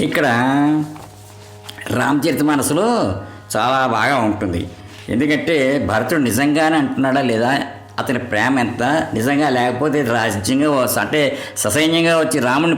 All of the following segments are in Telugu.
ఇక్కడ రామచరిత మనసులో చాలా బాగా ఉంటుంది. ఎందుకంటే భరతుడు నిజంగానే అంటున్నాడా లేదా? అతని ప్రేమ ఎంత? నిజంగా లేకపోతే రాజ్యంగా అంటే ససైన్యంగా వచ్చి రాముని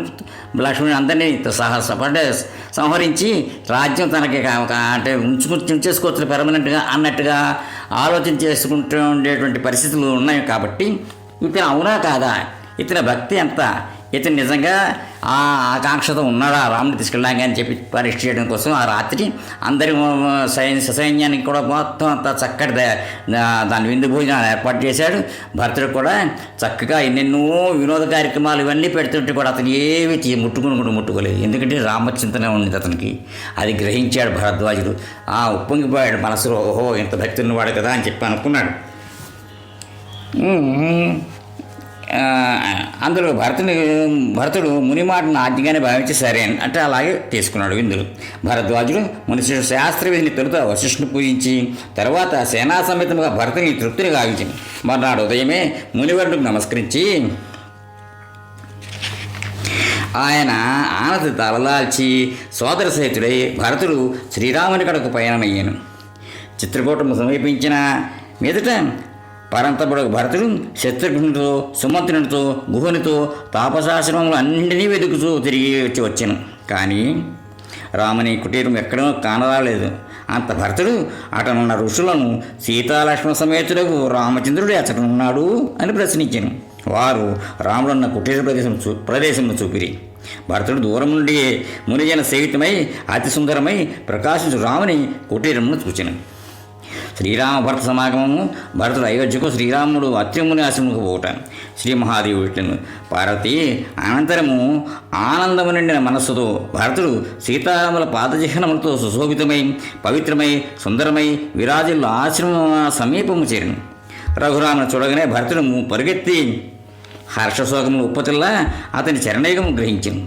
లక్ష్మణుని అందరినీ సహ అంటే సంహరించి రాజ్యం తనకి అంటే ఉంచుకుని ఉంచేసుకోవచ్చు పెర్మనెంట్గా అన్నట్టుగా ఆలోచన చేసుకుంటూ ఉండేటువంటి పరిస్థితులు ఉన్నాయి కాబట్టి ఇతను అవునా కాదా? ఇతని భక్తి ఎంత? ఇతను నిజంగా ఆ ఆకాంక్షతో ఉన్నాడా? రాముని తీసుకెళ్ళాక అని చెప్పి పరీక్ష చేయడం కోసం ఆ రాత్రి అందరి సైన్య సైన్యానికి కూడా మొత్తం అంత చక్కటి దాని విందు భోజనాలు ఏర్పాటు చేశాడు. భర్తడు కూడా చక్కగా ఎన్నెన్నో వినోద కార్యక్రమాలు ఇవన్నీ పెడుతుంటే కూడా అతను ఏవి ముట్టుకుని కూడా ముట్టుకోలేదు. ఎందుకంటే రామచింతనే ఉంది అతనికి. అది గ్రహించాడు భరద్వాజుడు. ఆ ఉప్పొంగిపోయాడు మనసులో. ఓహో ఇంత భక్తున్నవాడు కదా అని చెప్పి అనుకున్నాడు. అందులో భరతుని భరతుడు ముని మాటను ఆజ్ఞగానే భావించి సరే అని అంటే అలాగే తీసుకున్నాడు విందులు. భరద్వాజుడు మునిషి శాస్త్రవేదిని తొలుత వశిష్ఠుని పూజించి తర్వాత సేనా సమేతముగా భరతుని తృప్తిని గావించింది మర్నాడు ఉదయమే మునివరుడికి నమస్కరించి ఆయన ఆనంద తలదాల్చి సోదర సహితుడై భరతుడు శ్రీరాముని కడకు పయనమయ్యాను. చిత్రకూటము సమీపించిన మీదట పరంతపుడు భరతుడు శత్రుఘ్నుడితో సుమంత్రునితో గుహునితో తాపశాశ్రమములు అన్నింటినీ వెతుకుతూ తిరిగి వచ్చి వచ్చాను. కానీ రాముని కుటీరం ఎక్కడో కానరాలేదు. అంత భరతుడు అటనున్న ఋషులను సీతాలక్ష్మణ సమేతులకు రామచంద్రుడు ఎచ్చటనున్నాడు అని ప్రశ్నించాను. వారు రాముడున్న కుటీర ప్రదేశం చూ ప్రదేశంను చూపిరి. భరతుడు దూరం నుండి మునిజన సేవితమై అతి సుందరమై ప్రకాశించు రాముని కుటీరమును చూచాను. శ్రీరామ భరత సమాగమము భరతుడు అయోధ్యకు శ్రీరాముడు అత్యముని ఆశ్రమకు పోట శ్రీ మహాదేవుడిను పార్వతి అనంతరము ఆనందము నిండిన మనస్సుతో భరతుడు సీతారాముల పాదచిహ్నములతో సుశోభితమై పవిత్రమై సుందరమై విరాజుల ఆశ్రమ సమీపము చేరిను. రఘురామును చూడగానే భరతుడు పరిగెత్తి హర్షశోకములు ఉప్పతిల్లా అతని చరణేగము గ్రహించింది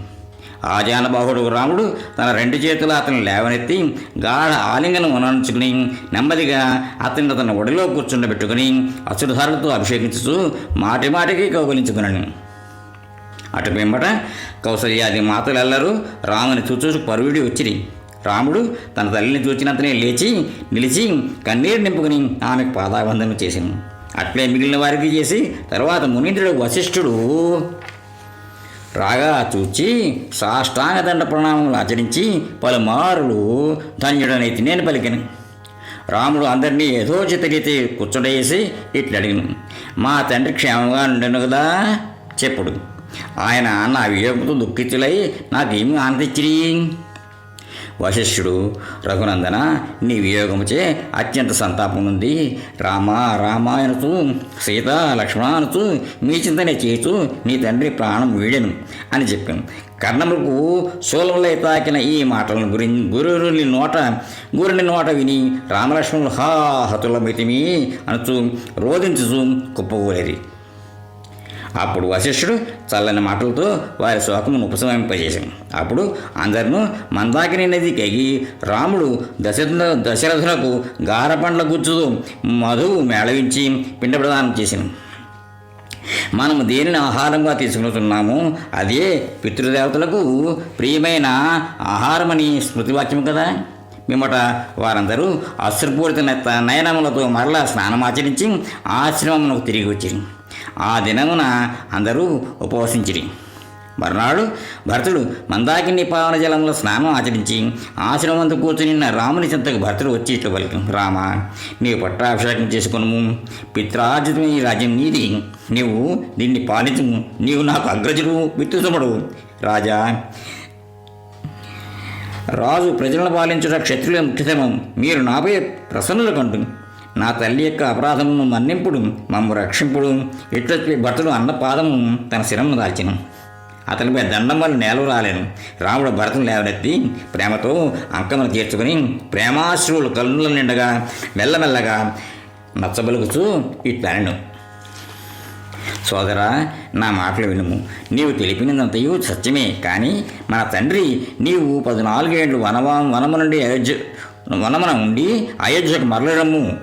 ఆజానబాహుడు రాముడు తన రెండు చేతుల అతను లేవనెత్తి గాఢ ఆలింగనం ఉనంచుకుని నెమ్మదిగా అతన్ని తన ఒడిలో కూర్చుండబెట్టుకుని అసురుధారులతో అభిషేకించుతూ మాటి మాటికి కౌగలించుకున్నాను అటు పిమ్మట కౌసల్యాది మాతలెల్లరూ రాముని చూచూ పరువిడి వచ్చిరి. రాముడు తన తల్లిని చూచినంతనే లేచి నిలిచి కన్నీరు నింపుకుని ఆమెకు పాదాబంధనం చేసింది అట్లే మిగిలిన వారికి చేసి తర్వాత మునీంద్రుడు వశిష్ఠుడు రాగా చూచి సాష్టాంగదండ ప్రణామములు ఆచరించి పలుమారులు ధన్యుడనైతి నేను పలికిన. రాముడు అందరినీ యథోచిత రీతి కూర్చుండేసి ఇట్లా అడిగిను. మా తండ్రి క్షేమంగా ఉండను కదా? చెప్పుడు. ఆయన నా వియోగంతో దుఃఖితులై నాకేమి ఆనందించిరి? వశిష్ఠుడు రఘునందన నీ వియోగముచే అత్యంత సంతాపం ఉంది. రామ రామాయణతూ సీత లక్ష్మణానుతూ మీ చింతనే చేతూ నీ తండ్రి ప్రాణం వీడెను అని చెప్పాను. కర్ణములకు శూలములై తాకిన ఈ మాటలను గురించి గురుని నోట గురుని నోట విని రామలక్ష్మణులు హా హతులమితిమి అనుచూ రోధించుచూ కుప్పకూరేది అప్పుడు వశిష్ఠుడు చల్లని మాటలతో వారి శోకమును ఉపశమింపజేశాను అప్పుడు అందరినూ మందాకిని నదికి ఎగి రాముడు దశరథ దశరథులకు గారపండ్ల గుచ్చుతూ మధువు మేళవించి పిండ ప్రదానం చేశాను. మనము దేనిని ఆహారంగా తీసుకుంటున్నాము అదే పితృదేవతలకు ప్రియమైన ఆహారమని స్మృతివాక్యం కదా. మిమ్మట వారందరూ అశ్రుపూరిత నెత్త నయనములతో మరలా స్నానమాచరించి ఆశ్రమమునకు తిరిగి వచ్చిరి. ఆ దినమున అందరూ ఉపవసించిరి. మర్నాడు భరతుడు మందాకిని పావన జలంలో స్నానం ఆచరించి ఆశ్రమంతో కూర్చుని రాముని చింతకు భరతుడు వచ్చి ఇట్లు పలికి రామ నీవు పట్టాభిషేకం చేసుకును పిత్రార్జితమైన ఈ రాజ్యం నీది. నీవు దీన్ని పాలించుము. నీవు నాకు అగ్రజుడు విత్తుసముడు రాజా రాజు ప్రజలను పాలించుట క్షత్రుల ముఖ్యతమం. మీరు నాపై ప్రసన్నులు కంటు నా తల్లి యొక్క అపరాధమును మన్నింపుడు మమ్ము రక్షింపుడు. ఇట్లొచ్చి భర్తడు అన్న పాదము తన శిరమును దాల్చెను. అతనిపై దండం వల్ల నేల రాలేను. రాముడు భరతను లేవనెత్తి ప్రేమతో అంకమును తీర్చుకుని ప్రేమాశ్రువులు కన్నుల నిండగా మెల్లమెల్లగా నచ్చబలుగుతూ ఇట్లాను సోదరా నా మాటలు వినుము. నీవు తెలిపినదంతయు సత్యమే కానీ మన తండ్రి నీవు పద్నాలుగేళ్ళు వనవా వనము నుండి అయోధ్య వనమున ఉండి అయోధ్యకు మరలడము.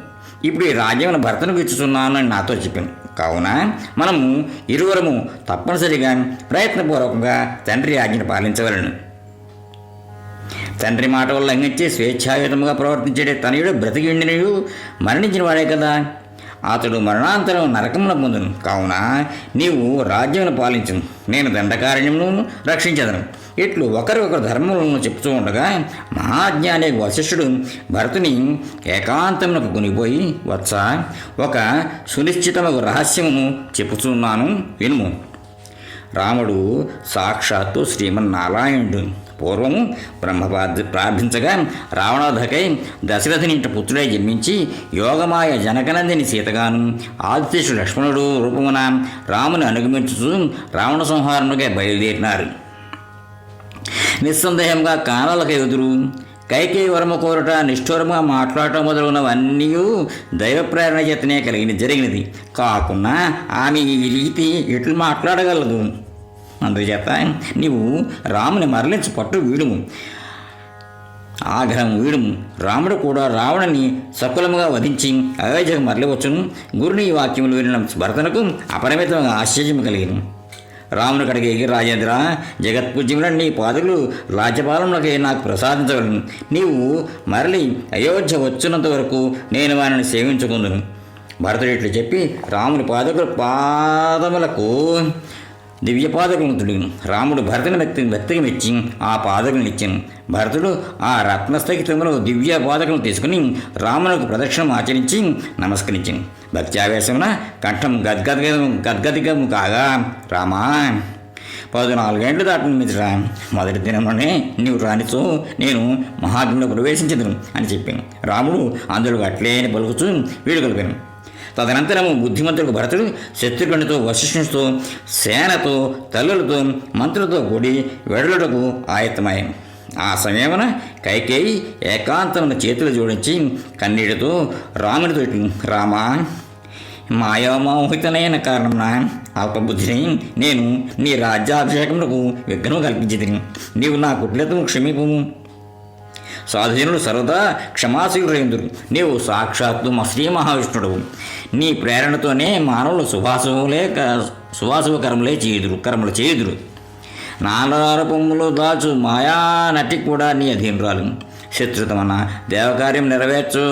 ఇప్పుడు ఈ రాజ్యమును భర్తను ఇచ్చుతున్నాను అని నాతో చెప్పాను. కావున మనము ఇరువురము తప్పనిసరిగా ప్రయత్నపూర్వకంగా తండ్రి ఆజ్ఞను పాలించవలను. తండ్రి మాట వల్ల లంఘించి స్వేచ్ఛాయుతముగా ప్రవర్తించే తనయుడు బ్రతికిండినయు మరణించిన వాడే కదా. అతడు మరణాంతరం నరకమున పొందును కావున నీవు రాజ్యమును పాలించును నేను దండకారణ్యమును రక్షించదను. ఇట్లు ఒకరికొకరు ధర్మములను చెప్తూ ఉండగా మహాజ్ఞాని వశిష్ఠుడు భరతుని ఏకాంతమునకు కొనిపోయి వచ్చ ఒక సునిశ్చితమగు రహస్యమును చెప్పుచున్నాను వినుము. రాముడు సాక్షాత్తు శ్రీమన్నారాయణుడు. పూర్వము బ్రహ్మ ప్రార్థించగా రావణోధకై దశరథుని పుత్రుడై జన్మించి యోగమాయ జనకనందిని సీతగాను ఆదిత్యుడు లక్ష్మణుడు రూపమున రాముని అనుగమించుచు రావణ సంహారముగా బయలుదేరినారు. నిస్సందేహంగా కానాలకు ఎదురు కైకేయి వరమ కోరట నిష్ఠూరంగా మాట్లాడటం మొదలగునవన్నీ దైవ ప్రేరణ చేతనే కలిగిన జరిగినది. కాకుండా ఆమె ఈ రీతి ఎట్లు మాట్లాడగలదు? అందుచేత నీవు రాముని మరలించి పట్టు వీడుము. ఆగ్రహం వీడుము. రాముడు కూడా రావణని సకులముగా వధించి అయోధ్యకు మరలివచ్చును. గురుని ఈ వాక్యములు వినిన భరతనకు అపరిమితమైన ఆశ్చర్యం కలిగిన. రాముని కడిగి ఎగిరి రాజేంద్ర జగత్పూజ్యములను నీ పాదకులు రాజ్యపాలనకై నాకు ప్రసాదించగలను. నీవు మరలి అయోధ్య వచ్చినంత వరకు నేను వారిని సేవించుకుందును. భరతుడు ఇట్లు చెప్పి రాముని పాదకుల పాదములకు దివ్య పాదకులను రాముడు భరతుని భక్తి భక్తికి మెచ్చి ఆ పాదకులను ఇచ్చాను భరతుడు ఆ రత్నస్థగితంలో దివ్య పాదకులను తీసుకుని రామునకు ప్రదక్షిణం ఆచరించి నమస్కరించాను. భక్తి ఆవేశమున కంఠం గద్గద్గము గద్గదిగము కాగా రామా పద్నాలుగేండ్లు దాటిన మిత్ర మొదటి దినంలోనే నీవు రానిచో నేను మహాగ్నిలో ప్రవేశించదును అని చెప్పాను. రాముడు అందులో అట్లే అని పలుకుతూ వీడు కలిపాను తదనంతరము బుద్ధిమంతుడు భరతుడు శత్రుఘ్నుడితో వశిష్ఠునితో సేనతో తల్లులతో మంత్రులతో కూడి వెడలుటకు ఆయత్తమయ్యాను ఆ సమయమున కైకేయి ఏకాంతమున చేతులు జోడించి కన్నీటితో రామునితో రామా మాయామోహితనైన కారణమున అల్పబుద్ధిని నేను నీ రాజ్యాభిషేకములకు విఘ్నం కల్పించింది నీవు నా కుట్లతను క్షమిపము. సాధుజనులు సర్వదా క్షమాశీలురైందురు నీవు సాక్షాత్తు మా శ్రీ మహావిష్ణుడు నీ ప్రేరణతోనే మానవులు శుభాశుభములే క- శుభాశుభకరములే చేయుదురు కర్మలు చేయుదురు. నానారూపములు దాచు మాయా నటి కూడా నీ అధీనురాలు. శత్రుతమన దేవకార్యం నెరవేర్చు.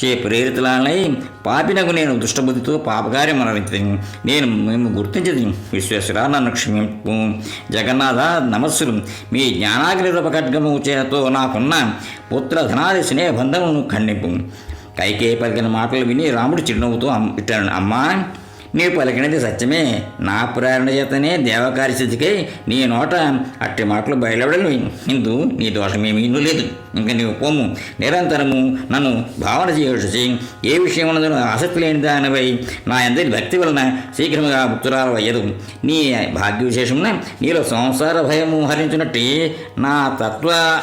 చే ప్రేరితులనై పాపినకు నేను దుష్టబుద్ధితో పాపకార్యం అనవించదు నేను మేము గుర్తించదు విశ్వేశ్వర నన్ను క్షమింపు. జగన్నాథ నమస్సులు. మీ జ్ఞానాగ్ని రూపకడ్గము చేతో నాకున్న పుత్ర ధనాది స్నేహబంధమును ఖండింపు. కైకే పలికిన మాటలు విని రాముడు చిరునవ్వుతో ఇట్టాడు అమ్మా! నీ పలికినది సత్యమే. నా ప్రేరణ చేతనే దేవకార్య స్థితికై నీ నోట అట్టి మాటలు బయలువడలు. ఇందు నీ దోషమేమీ లేదు. ఇంక నీవు పోము. నిరంతరము నన్ను భావన చేయవచ్చు ఏ విషయమునందు ఆసక్తి లేని దానిపై నా అందరి భక్తి వలన శీఘ్రముగా భక్తురాలు అయ్యదు. నీ భాగ్య విశేషమున నీలో సంసార భయము హరించినట్టు నా తత్వ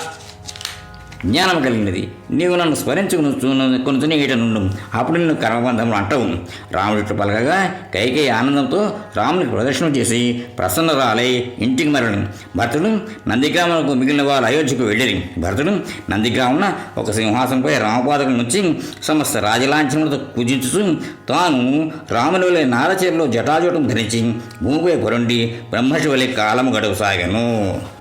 జ్ఞానం కలిగినది. నీవు నన్ను స్మరించుకుని కొనుచుని ఈట నుండు అప్పుడు నిన్ను కర్మబంధములు అంటవు. రాముడిట్లు పలకగా కైకేయి ఆనందంతో రామునికి ప్రదర్శన చేసి ప్రసన్నరాలై ఇంటికి మరణం భరతుడు నందిగ్రామకు మిగిలిన వారు అయోధ్యకు వెళ్ళిరి. భరతుడు నందిగ్రామున ఒక సింహాసనంపై రామపాదకుల నుంచి సమస్త రాజలాంఛనములతో పూజించుచు తాను రాముని వలె నారచీరలో జటాజూటం ధరించి భూమిపై పొరండి బ్రహ్మశివలి కాలము గడువు సాగను.